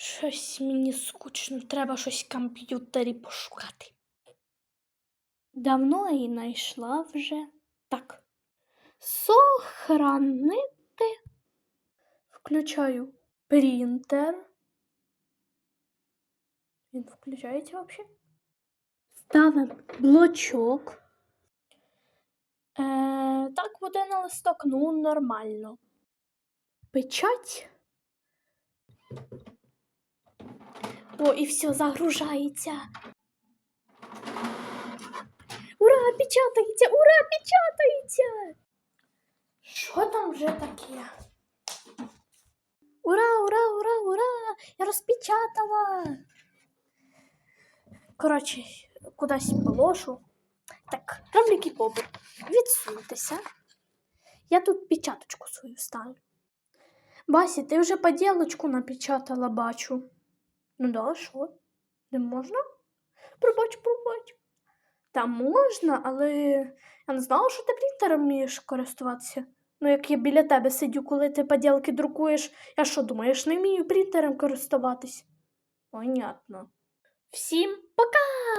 Щось мені скучно, треба щось в комп'ютері пошукати. Давно її знайшла вже. Так. Сохранити. Включаю принтер. Він включається взагалі? Ставимо блочок. Е, так буде на листок, ну нормально. Печать. О, і все загружається. Ура, печатається! Ура, печатається! Що там вже таке? Ура, ура, ура, ура! Я розпечатала. Коротше, кудись положу. Так, равлики попи, відсуньтеся. Я тут печаточку свою ставлю. Басі, ти вже поділочку напечатала, бачу. Ну да, що? Не можна? Пробач, пробач. Та можна, але я не знала, що ти принтером вмієш користуватися. Ну, як я біля тебе сидю, коли ти поділки друкуєш, я що думаєш, не вмію принтером користуватись? Понятно. Всім пока!